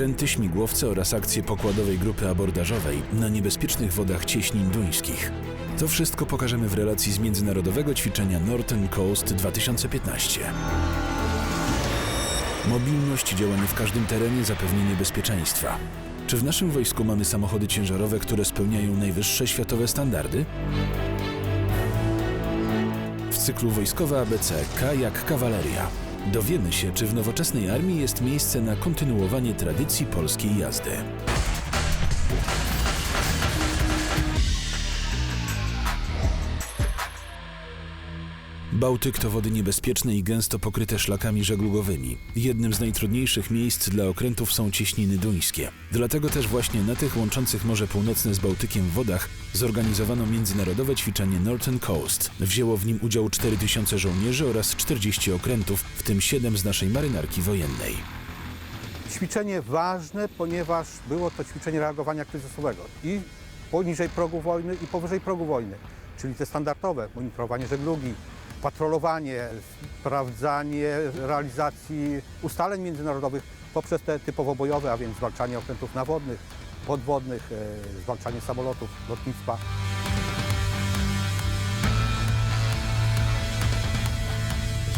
okręty, śmigłowce oraz akcje pokładowej grupy abordażowej na niebezpiecznych wodach cieśnin duńskich. To wszystko pokażemy w relacji z międzynarodowego ćwiczenia Northern Coast 2015. Mobilność, działanie w każdym terenie, zapewnienie bezpieczeństwa. Czy w naszym wojsku mamy samochody ciężarowe, które spełniają najwyższe światowe standardy? W cyklu Wojskowe ABC K jak kawaleria. Dowiemy się, czy w nowoczesnej armii jest miejsce na kontynuowanie tradycji polskiej jazdy. Bałtyk to wody niebezpieczne i gęsto pokryte szlakami żeglugowymi. Jednym z najtrudniejszych miejsc dla okrętów są cieśniny duńskie. Dlatego też właśnie na tych łączących Morze Północne z Bałtykiem wodach zorganizowano międzynarodowe ćwiczenie Northern Coast. Wzięło w nim udział 4000 żołnierzy oraz 40 okrętów, w tym 7 z naszej marynarki wojennej. Ćwiczenie ważne, ponieważ było to ćwiczenie reagowania kryzysowego i poniżej progu wojny i powyżej progu wojny, czyli te standardowe, monitorowanie żeglugi, patrolowanie, sprawdzanie realizacji ustaleń międzynarodowych poprzez te typowo bojowe, a więc zwalczanie okrętów nawodnych, podwodnych, e, zwalczanie samolotów, lotnictwa.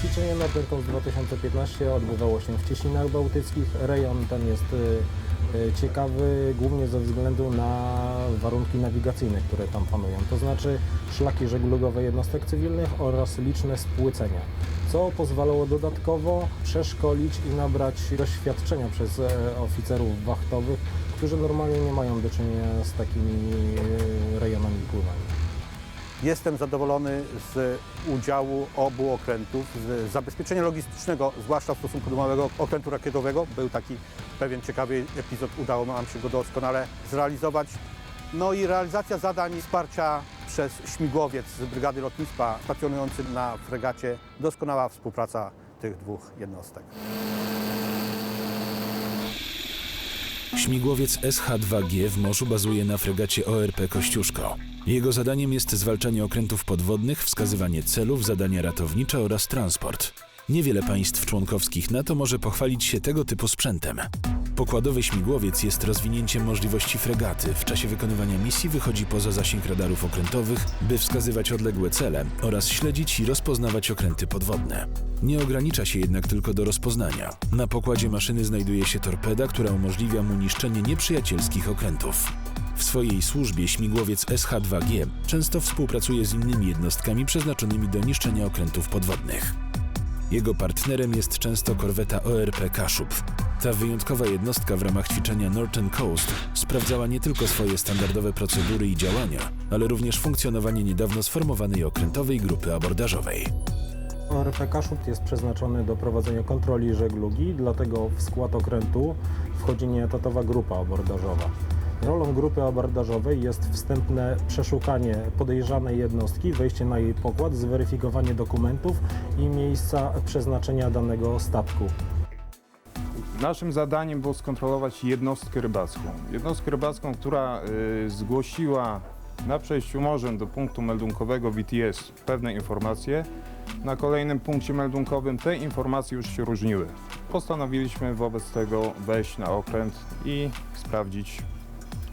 Ćwiczenie Coast 2015 odbywało się w Cieśninach Bałtyckich. Rejon ten jest y, ciekawy głównie ze względu na warunki nawigacyjne, które tam panują, to znaczy szlaki żeglugowe jednostek cywilnych oraz liczne spłycenia, co pozwalało dodatkowo przeszkolić i nabrać doświadczenia przez e, oficerów wachtowych, którzy normalnie nie mają do czynienia z takimi y, rejonami pływania. Jestem zadowolony z udziału obu okrętów, z zabezpieczenia logistycznego, zwłaszcza w stosunku do małego okrętu rakietowego. Był taki pewien ciekawy epizod, udało nam się go doskonale zrealizować. No i realizacja zadań wsparcia przez śmigłowiec z Brygady Lotnictwa stacjonujący na fregacie. Doskonała współpraca tych dwóch jednostek. Śmigłowiec SH-2G w morzu bazuje na fregacie ORP Kościuszko. Jego zadaniem jest zwalczanie okrętów podwodnych, wskazywanie celów, zadania ratownicze oraz transport. Niewiele państw członkowskich NATO może pochwalić się tego typu sprzętem. Pokładowy śmigłowiec jest rozwinięciem możliwości fregaty. W czasie wykonywania misji wychodzi poza zasięg radarów okrętowych, by wskazywać odległe cele oraz śledzić i rozpoznawać okręty podwodne. Nie ogranicza się jednak tylko do rozpoznania. Na pokładzie maszyny znajduje się torpeda, która umożliwia mu niszczenie nieprzyjacielskich okrętów. W swojej służbie śmigłowiec SH-2G często współpracuje z innymi jednostkami przeznaczonymi do niszczenia okrętów podwodnych. Jego partnerem jest często korweta ORP Kaszub. Ta wyjątkowa jednostka w ramach ćwiczenia Northern Coast sprawdzała nie tylko swoje standardowe procedury i działania, ale również funkcjonowanie niedawno sformowanej okrętowej grupy abordażowej. ORP Kaszub jest przeznaczony do prowadzenia kontroli żeglugi, dlatego w skład okrętu wchodzi nieetatowa grupa abordażowa. Rolą grupy abordażowej jest wstępne przeszukanie podejrzanej jednostki, wejście na jej pokład, zweryfikowanie dokumentów i miejsca przeznaczenia danego statku. Naszym zadaniem było skontrolować jednostkę rybacką. Jednostkę rybacką, która y, zgłosiła na przejściu morzem do punktu meldunkowego VTS pewne informacje. Na kolejnym punkcie meldunkowym te informacje już się różniły. Postanowiliśmy wobec tego wejść na okręt i sprawdzić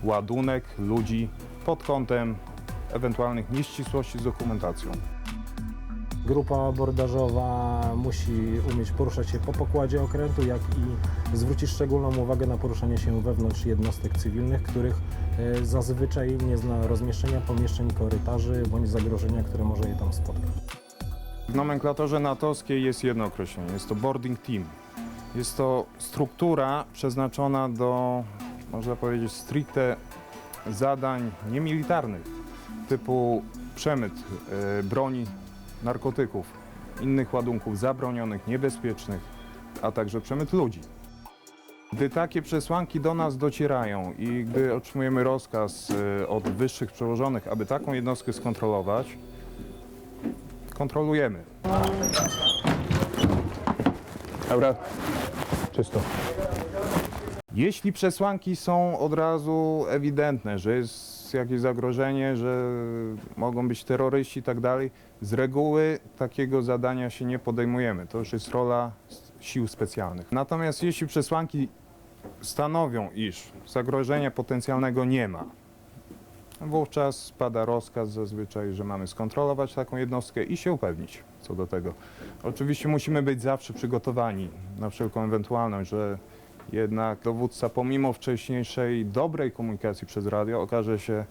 ładunek ludzi pod kątem ewentualnych nieścisłości z dokumentacją. Grupa abordażowa musi umieć poruszać się po pokładzie okrętu, jak i zwrócić szczególną uwagę na poruszanie się wewnątrz jednostek cywilnych, których e, zazwyczaj nie zna rozmieszczenia pomieszczeń, korytarzy bądź zagrożenia, które może je tam spotkać. W nomenklaturze natowskiej jest jedno określenie, jest to boarding team. Jest to struktura przeznaczona do, można powiedzieć, stricte zadań niemilitarnych, typu przemyt e, broni, narkotyków, innych ładunków zabronionych, niebezpiecznych, a także przemyt ludzi. Gdy takie przesłanki do nas docierają i gdy otrzymujemy rozkaz e, od wyższych przełożonych, aby taką jednostkę skontrolować, kontrolujemy. Dobra, czysto. Jeśli przesłanki są od razu ewidentne, że jest jakieś zagrożenie, że mogą być terroryści i tak dalej, z reguły takiego zadania się nie podejmujemy. To już jest rola sił specjalnych. Natomiast jeśli przesłanki stanowią, iż zagrożenia potencjalnego nie ma, wówczas spada rozkaz zazwyczaj, że mamy skontrolować taką jednostkę i się upewnić co do tego. Oczywiście musimy być zawsze przygotowani na wszelką ewentualność, że jednak dowódca pomimo wcześniejszej dobrej komunikacji przez radio okaże się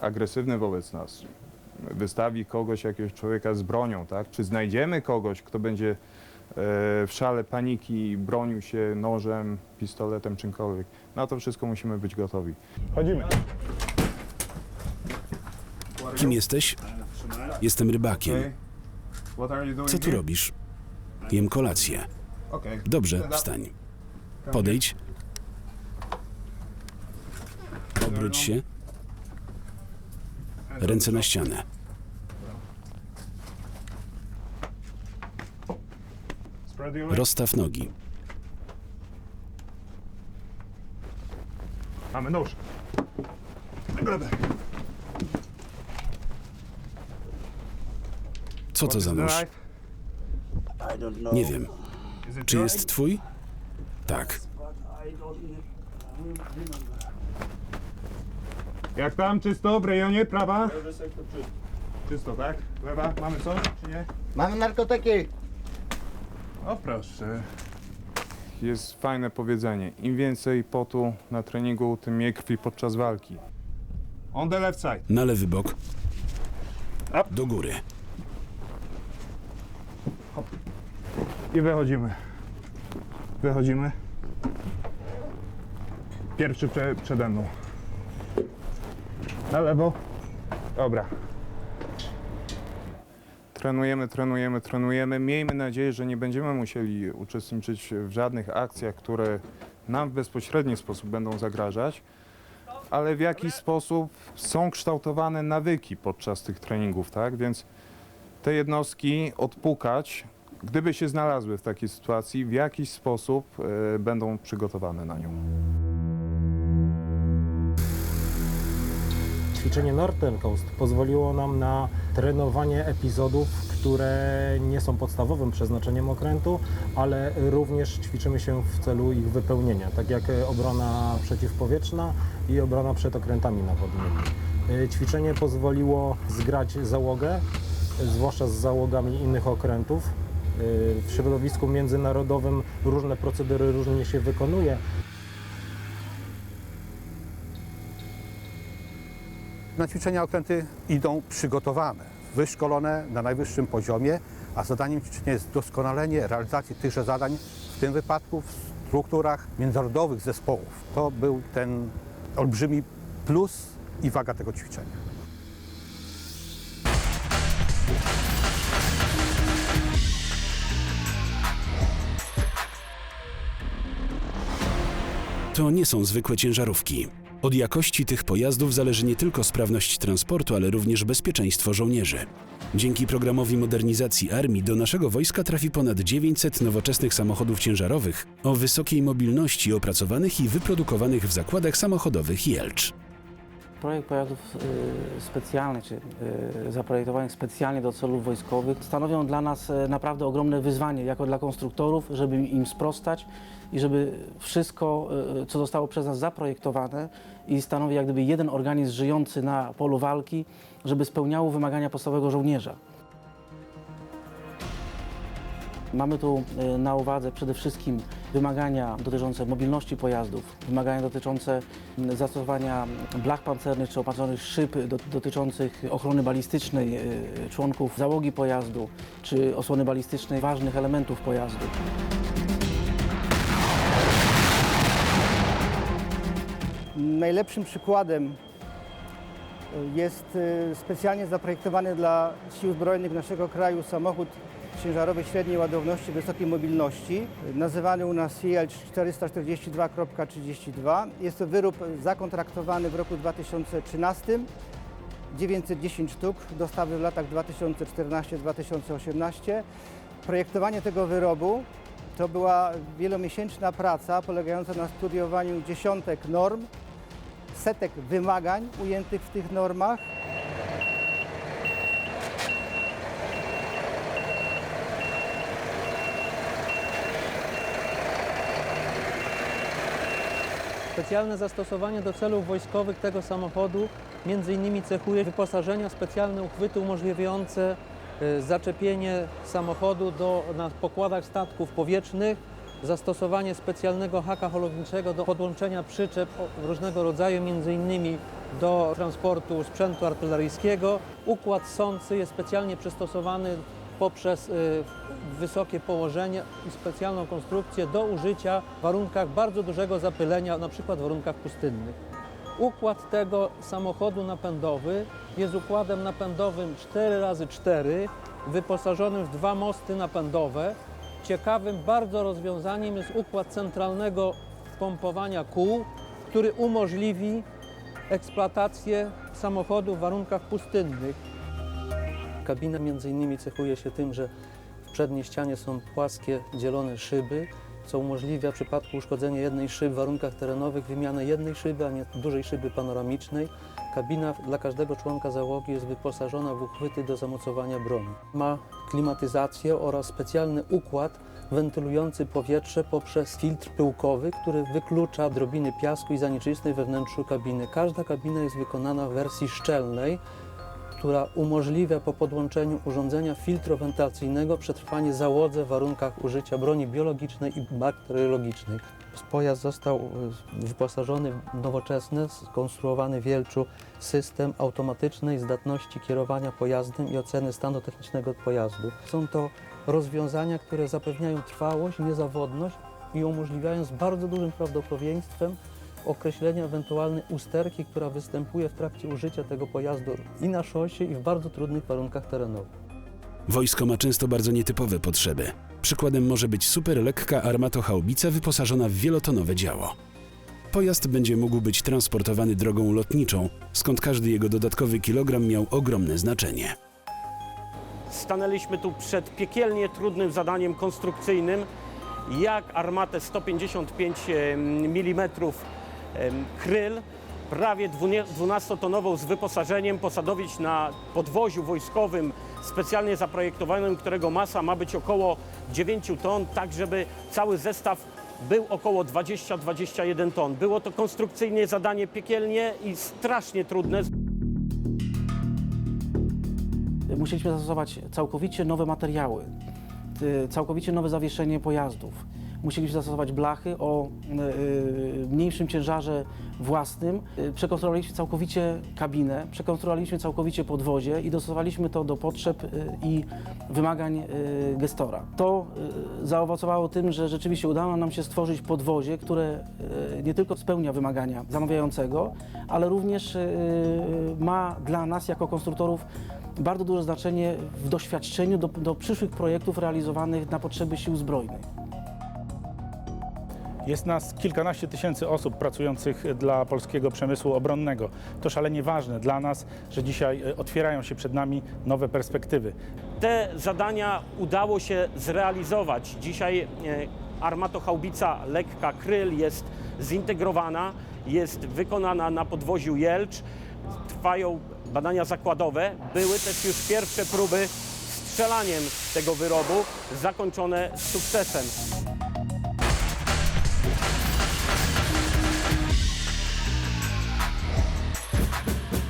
agresywny wobec nas. Wystawi kogoś, jakiegoś człowieka z bronią, tak? Czy znajdziemy kogoś, kto będzie e, w szale paniki bronił się nożem, pistoletem, czymkolwiek. Na to wszystko musimy być gotowi. Chodzimy. Kim jesteś? Jestem rybakiem. Co tu robisz? Jem kolację. Dobrze, wstań. Podejdź. Obróć się. Ręce na ścianę. Rozstaw nogi. Mamy nóż. Co to za nóż? Nie wiem. Czy jest twój? Tak. Jak tam, czysto, w rejonie, prawa? Czysto, tak? Lewa, mamy coś, czy nie? Mamy narkotyki. O proszę. Jest fajne powiedzenie. Im więcej potu na treningu, tym mniej krwi podczas walki. On the left side. Na lewy bok. Do góry. I wychodzimy. Wychodzimy. Pierwszy prze, przede mną. Na lewo. Dobra. Trenujemy, trenujemy, trenujemy. Miejmy nadzieję, że nie będziemy musieli uczestniczyć w żadnych akcjach, które nam w bezpośredni sposób będą zagrażać, ale w jakiś sposób są kształtowane nawyki podczas tych treningów, tak? Więc te jednostki odpukać, gdyby się znalazły w takiej sytuacji, w jakiś sposób e, będą przygotowane na nią. Ćwiczenie Northern Coast pozwoliło nam na trenowanie epizodów, które nie są podstawowym przeznaczeniem okrętu, ale również ćwiczymy się w celu ich wypełnienia, tak jak obrona przeciwpowietrzna i obrona przed okrętami nawodnymi. E, Ćwiczenie pozwoliło zgrać załogę, e, zwłaszcza z załogami innych okrętów. E, W środowisku międzynarodowym różne procedury różnie się wykonuje, Na ćwiczenia okręty idą przygotowane, wyszkolone na najwyższym poziomie, a zadaniem ćwiczenia jest doskonalenie realizacji tychże zadań, w tym wypadku w strukturach międzynarodowych zespołów. To był ten olbrzymi plus i waga tego ćwiczenia. To nie są zwykłe ciężarówki. Od jakości tych pojazdów zależy nie tylko sprawność transportu, ale również bezpieczeństwo żołnierzy. Dzięki programowi modernizacji armii do naszego wojska trafi ponad 900 nowoczesnych samochodów ciężarowych o wysokiej mobilności opracowanych i wyprodukowanych w zakładach samochodowych Jelcz. Projekt pojazdów y, specjalnych, czy y, zaprojektowanych specjalnie do celów wojskowych, stanowią dla nas y, naprawdę ogromne wyzwanie, jako dla konstruktorów, żeby im sprostać i żeby wszystko, co zostało przez nas zaprojektowane i stanowi jak gdyby jeden organizm żyjący na polu walki, żeby spełniało wymagania podstawowego żołnierza. Mamy tu na uwadze przede wszystkim wymagania dotyczące mobilności pojazdów, wymagania dotyczące zastosowania blach pancernych czy opancerzonych szyb do, dotyczących ochrony balistycznej y, członków załogi pojazdu czy osłony balistycznej ważnych elementów pojazdu. Najlepszym przykładem jest y, specjalnie zaprojektowany dla Sił Zbrojnych naszego kraju samochód ciężarowy średniej ładowności, wysokiej mobilności, nazywany u nas CL 442.32. Jest to wyrób zakontraktowany w roku 2013, 910 sztuk, dostawy w latach 2014-2018. Projektowanie tego wyrobu to była wielomiesięczna praca polegająca na studiowaniu dziesiątek norm, setek wymagań ujętych w tych normach. Specjalne zastosowanie do celów wojskowych tego samochodu innymi cechuje wyposażenia specjalne uchwyty umożliwiające e, zaczepienie samochodu do, na pokładach statków powietrznych, zastosowanie specjalnego haka holowniczego do podłączenia przyczep różnego rodzaju, innymi do transportu sprzętu artyleryjskiego. Układ sący jest specjalnie przystosowany poprzez y, wysokie położenie i specjalną konstrukcję do użycia w warunkach bardzo dużego zapylenia, przykład w warunkach pustynnych. Układ tego samochodu napędowy jest układem napędowym 4x4, wyposażonym w dwa mosty napędowe. Ciekawym bardzo rozwiązaniem jest układ centralnego pompowania kół, który umożliwi eksploatację samochodu w warunkach pustynnych. Kabina między innymi cechuje się tym, że w przedniej ścianie są płaskie, dzielone szyby, co umożliwia w przypadku uszkodzenia jednej szyby w warunkach terenowych wymianę jednej szyby, a nie dużej szyby panoramicznej. Kabina dla każdego członka załogi jest wyposażona w uchwyty do zamocowania broni. Ma klimatyzację oraz specjalny układ wentylujący powietrze poprzez filtr pyłkowy, który wyklucza drobiny piasku i zanieczyszczeń we wnętrzu kabiny. Każda kabina jest wykonana w wersji szczelnej, która umożliwia po podłączeniu urządzenia filtrowentacyjnego przetrwanie załodze w warunkach użycia broni biologicznej i bakteriologicznej. Pojazd został y, wyposażony w nowoczesny, skonstruowany w Wielczu system automatycznej zdatności kierowania pojazdem i oceny stanu technicznego pojazdu. Są to rozwiązania, które zapewniają trwałość, niezawodność i umożliwiają z bardzo dużym prawdopodobieństwem określenia ewentualnej usterki, która występuje w trakcie użycia tego pojazdu i na szosie, i w bardzo trudnych warunkach terenowych. Wojsko ma często bardzo nietypowe potrzeby. Przykładem może być super lekka armatochaubica wyposażona w wielotonowe działo. Pojazd będzie mógł być transportowany drogą lotniczą, skąd każdy jego dodatkowy kilogram miał ogromne znaczenie. Stanęliśmy tu przed piekielnie trudnym zadaniem konstrukcyjnym, jak armatę 155 mm kryl, prawie 12-tonową z wyposażeniem, posadowić na podwoziu wojskowym specjalnie zaprojektowanym, którego masa ma być około 9 ton, tak żeby cały zestaw był około 20-21 ton. Było to konstrukcyjnie zadanie piekielnie i strasznie trudne. Musieliśmy zastosować całkowicie nowe materiały, całkowicie nowe zawieszenie pojazdów. Musieliśmy zastosować blachy o y, mniejszym ciężarze własnym. Y, Przekonstruowaliśmy całkowicie kabinę, przekonstruowaliśmy całkowicie podwozie i dostosowaliśmy to do potrzeb i wymagań gestora. To zaowocowało tym, że rzeczywiście udało nam się stworzyć podwozie, które nie tylko spełnia wymagania zamawiającego, ale również ma dla nas jako konstruktorów bardzo duże znaczenie w doświadczeniu do, do przyszłych projektów realizowanych na potrzeby sił zbrojnych. Jest nas kilkanaście tysięcy osób pracujących dla polskiego przemysłu obronnego. To szalenie ważne dla nas, że dzisiaj e, otwierają się przed nami nowe perspektywy. Te zadania udało się zrealizować. Dzisiaj e, armatochaubica lekka kryl jest zintegrowana, jest wykonana na podwoziu Jelcz. Trwają badania zakładowe. Były też już pierwsze próby strzelaniem tego wyrobu, zakończone sukcesem.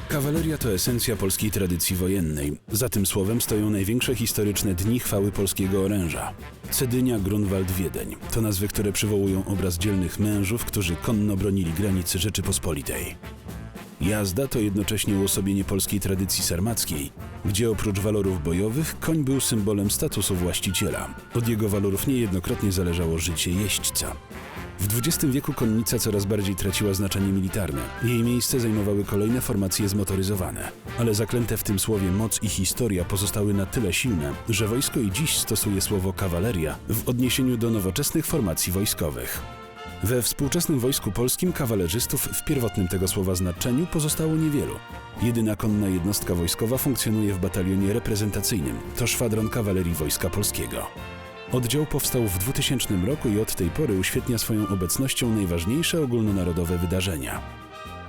Kawaleria to esencja polskiej tradycji wojennej. Za tym słowem stoją największe historyczne dni chwały polskiego oręża. Cedynia, Grunwald, Wiedeń to nazwy, które przywołują obraz dzielnych mężów, którzy konno bronili granicy Rzeczypospolitej. Jazda to jednocześnie uosobienie polskiej tradycji sarmackiej, gdzie oprócz walorów bojowych koń był symbolem statusu właściciela. Od jego walorów niejednokrotnie zależało życie jeźdźca. W XX wieku konnica coraz bardziej traciła znaczenie militarne. Jej miejsce zajmowały kolejne formacje zmotoryzowane. Ale zaklęte w tym słowie moc i historia pozostały na tyle silne, że wojsko i dziś stosuje słowo kawaleria w odniesieniu do nowoczesnych formacji wojskowych. We współczesnym wojsku polskim kawalerzystów w pierwotnym tego słowa znaczeniu pozostało niewielu. Jedyna konna jednostka wojskowa funkcjonuje w batalionie reprezentacyjnym. To szwadron kawalerii Wojska Polskiego. Oddział powstał w 2000 roku i od tej pory uświetnia swoją obecnością najważniejsze ogólnonarodowe wydarzenia.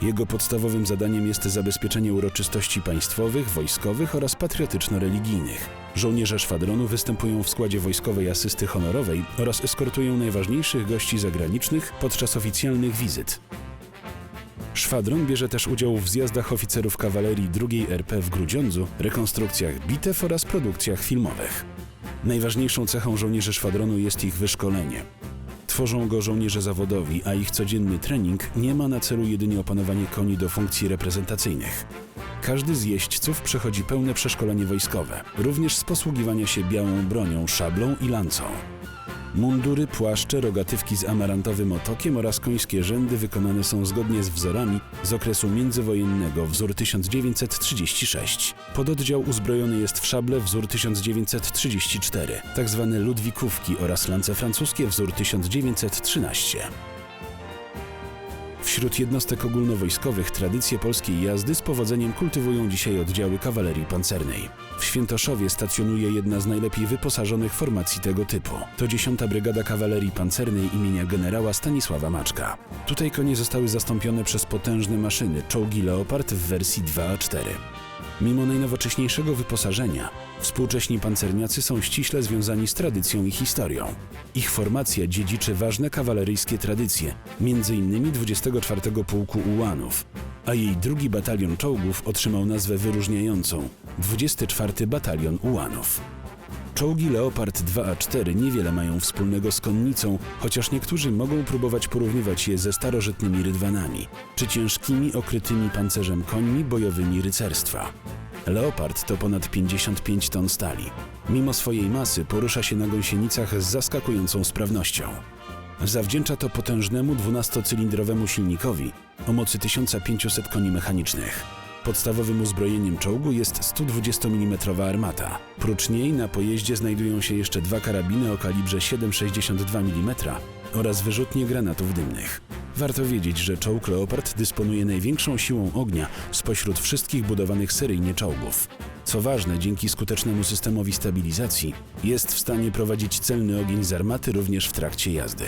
Jego podstawowym zadaniem jest zabezpieczenie uroczystości państwowych, wojskowych oraz patriotyczno-religijnych. Żołnierze szwadronu występują w składzie wojskowej asysty honorowej oraz eskortują najważniejszych gości zagranicznych podczas oficjalnych wizyt. Szwadron bierze też udział w zjazdach oficerów kawalerii II RP w Grudziądzu, rekonstrukcjach bitew oraz produkcjach filmowych. Najważniejszą cechą żołnierzy szwadronu jest ich wyszkolenie. Tworzą go żołnierze zawodowi, a ich codzienny trening nie ma na celu jedynie opanowanie koni do funkcji reprezentacyjnych. Każdy z jeźdźców przechodzi pełne przeszkolenie wojskowe, również z posługiwania się białą bronią, szablą i lancą. Mundury, płaszcze, rogatywki z amarantowym otokiem oraz końskie rzędy wykonane są zgodnie z wzorami z okresu międzywojennego, wzór 1936. Pododdział uzbrojony jest w szable wzór 1934, tak zwane ludwikówki oraz lance francuskie wzór 1913. Wśród jednostek ogólnowojskowych tradycje polskiej jazdy z powodzeniem kultywują dzisiaj oddziały kawalerii pancernej. W Świętoszowie stacjonuje jedna z najlepiej wyposażonych formacji tego typu. To 10. Brygada Kawalerii Pancernej imienia generała Stanisława Maczka. Tutaj konie zostały zastąpione przez potężne maszyny, czołgi Leopard w wersji 2A4. Mimo najnowocześniejszego wyposażenia, współcześni pancerniacy są ściśle związani z tradycją i historią. Ich formacja dziedziczy ważne kawaleryjskie tradycje, m.in. 24 Pułku Ułanów, a jej drugi batalion czołgów otrzymał nazwę wyróżniającą 24 Batalion Ułanów. Czołgi Leopard 2A4 niewiele mają wspólnego z konnicą, chociaż niektórzy mogą próbować porównywać je ze starożytnymi rydwanami, czy ciężkimi, okrytymi pancerzem końmi bojowymi rycerstwa. Leopard to ponad 55 ton stali. Mimo swojej masy porusza się na gąsienicach z zaskakującą sprawnością. Zawdzięcza to potężnemu 12-cylindrowemu silnikowi o mocy 1500 koni mechanicznych. Podstawowym uzbrojeniem czołgu jest 120 mm armata. Prócz niej na pojeździe znajdują się jeszcze dwa karabiny o kalibrze 7,62 mm oraz wyrzutnie granatów dymnych. Warto wiedzieć, że czołg Leopard dysponuje największą siłą ognia spośród wszystkich budowanych seryjnie czołgów. Co ważne, dzięki skutecznemu systemowi stabilizacji jest w stanie prowadzić celny ogień z armaty również w trakcie jazdy.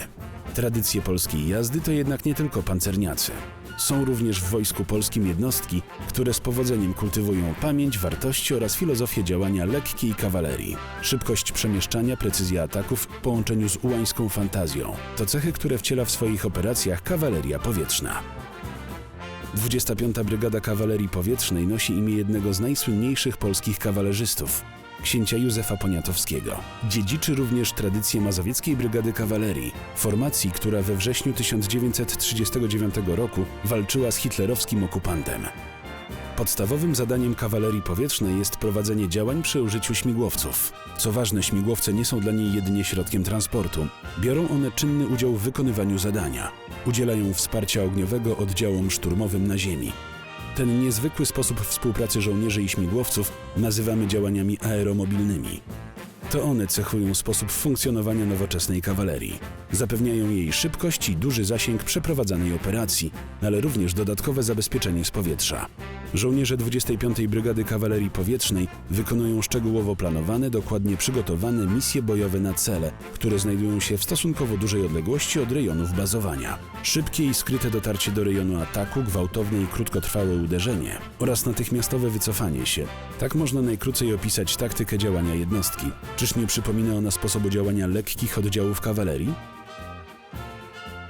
Tradycje polskiej jazdy to jednak nie tylko pancerniacy. Są również w Wojsku Polskim jednostki, które z powodzeniem kultywują pamięć, wartości oraz filozofię działania lekkiej kawalerii. Szybkość przemieszczania, precyzja ataków w połączeniu z ułańską fantazją to cechy, które wciela w swoich operacjach kawaleria powietrzna. 25. Brygada Kawalerii Powietrznej nosi imię jednego z najsłynniejszych polskich kawalerzystów, księcia Józefa Poniatowskiego. Dziedziczy również tradycję Mazowieckiej Brygady Kawalerii, formacji, która we wrześniu 1939 roku walczyła z hitlerowskim okupantem. Podstawowym zadaniem kawalerii powietrznej jest prowadzenie działań przy użyciu śmigłowców. Co ważne, śmigłowce nie są dla niej jedynie środkiem transportu. Biorą one czynny udział w wykonywaniu zadania. Udzielają wsparcia ogniowego oddziałom szturmowym na ziemi. Ten niezwykły sposób współpracy żołnierzy i śmigłowców nazywamy działaniami aeromobilnymi. To one cechują sposób funkcjonowania nowoczesnej kawalerii. Zapewniają jej szybkość i duży zasięg przeprowadzanej operacji, ale również dodatkowe zabezpieczenie z powietrza. Żołnierze 25. Brygady Kawalerii Powietrznej wykonują szczegółowo planowane, dokładnie przygotowane misje bojowe na cele, które znajdują się w stosunkowo dużej odległości od rejonów bazowania. Szybkie i skryte dotarcie do rejonu ataku, gwałtowne i krótkotrwałe uderzenie oraz natychmiastowe wycofanie się. Tak można najkrócej opisać taktykę działania jednostki. Czyż nie przypomina ona sposobu działania lekkich oddziałów kawalerii?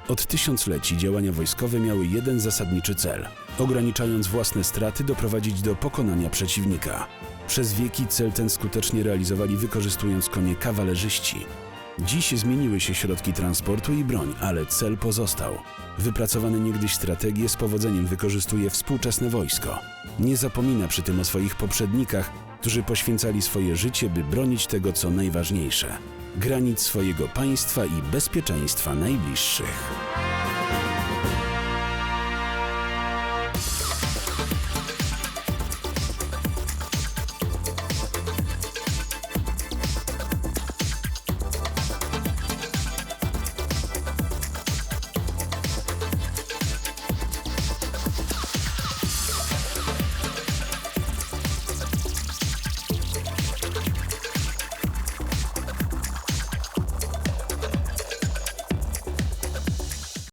Od tysiącleci działania wojskowe miały jeden zasadniczy cel ograniczając własne straty, doprowadzić do pokonania przeciwnika. Przez wieki cel ten skutecznie realizowali wykorzystując konie kawalerzyści. Dziś zmieniły się środki transportu i broń, ale cel pozostał. Wypracowane niegdyś strategie z powodzeniem wykorzystuje współczesne wojsko. Nie zapomina przy tym o swoich poprzednikach, którzy poświęcali swoje życie, by bronić tego, co najważniejsze granic swojego państwa i bezpieczeństwa najbliższych.